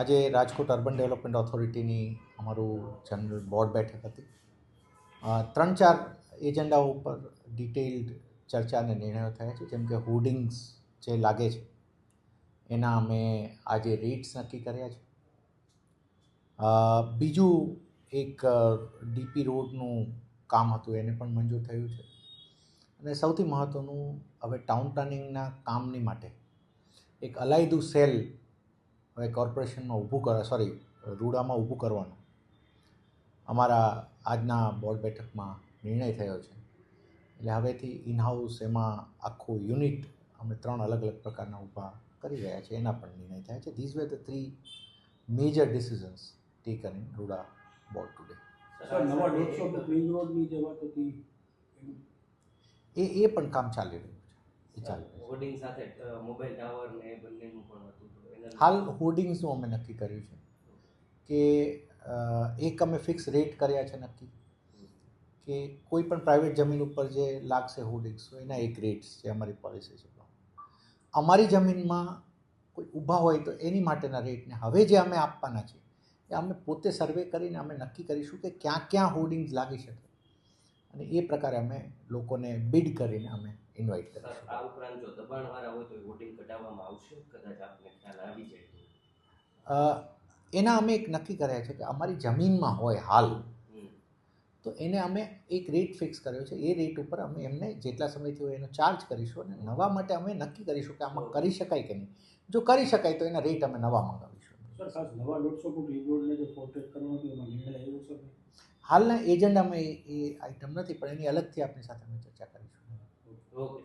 આજે Rajkot urban development ઓથોરિટીની અમારું general board બેઠક હતી. ત્રણ ચાર એજન્ડા ઉપર ડિટેઇલ્ડ ચર્ચા અને નિર્ણયો થયા છે. જેમ કે હોર્ડિંગ્સ જે લાગે છે, એના અમે આજે રેટ્સ નક્કી કર્યા છે. બીજું એક ડીપી રોડનું કામ હતું, એને પણ મંજૂર થયું છે. અને સૌથી મહત્ત્વનું હવે ટાઉન પ્લાનિંગના કામની માટે એક અલાયદું સેલ હવે કોર્પોરેશનમાં ઊભું કરે સોરી રૂડામાં ઊભું કરવાનું. અમારા આજના બોર્ડ બેઠકમાં નિર્ણય થયો છે. એટલે હવેથી ઇનહાઉસ એમાં આખું યુનિટ અમે ત્રણ અલગ અલગ પ્રકારના ઊભા કરી રહ્યા છે એના પણ નિર્ણય થયા છે. These way the three major decisions taken in RUDA board today એ એ પણ કામ ચાલી રહ્યું છે. એ ચાલી રહ્યું છે. હોર્ડિંગ સાથે મોબાઈલ ટાવર ને બંનેનું પણ હતું તો એના હાલ હોર્ડિંગ્સનું અમે નક્કી કર્યું છે કે એક અમે ફિક્સ રેટ કર્યા છે નક્કી કે કોઈ પણ પ્રાઇવેટ જમીન ઉપર જે લાગશે હોર્ડિંગ્સ એના એક રેટ્સ છે અમારી પોલિસી છે. અમારી જમીનમાં કોઈ ઊભા હોય તો એની માટેના રેટને હવે જે અમે આપવાના છે, એ અમે પોતે સર્વે કરીને અમે નક્કી કરીશું કે ક્યાં ક્યાં હોર્ડિંગ્સ લાગી શકે. અને એ પ્રકારે અમે લોકોને બિડ કરીને અમે ઇન્વાઇટ કરીશું. આ ઉપરાંત જો દબાણવાળા હોય તો કઢાવવામાં આવશે કદાચ આપને ખ્યાલ આવી જાય એના અમે એક નક્કી કર્યા છે કે અમારી જમીનમાં હોય હાલ તો એને અમે એક રેટ ફિક્સ કર્યો છે. એ રેટ ઉપર અમે એમને જેટલા સમયથી હોય એનો ચાર્જ કરીશું અને નવા માટે અમે નક્કી કરીશું કે આમાં કરી શકાય કે નહીં. જો કરી શકાય તો એના રેટ અમે નવા મંગાવીશું. સર ખાસ નવા દોઢસો ફૂટ રિંગ રોડને જે પ્રોટેક્ટ કરવાનો હતો એમાં નિર્ણય આવ્યો સર હાલના એજન્ડામાં એ એ આઇટમ નથી પણ એની અલગથી આપણી સાથે અમે ચર્ચા કરીશું. ઓકે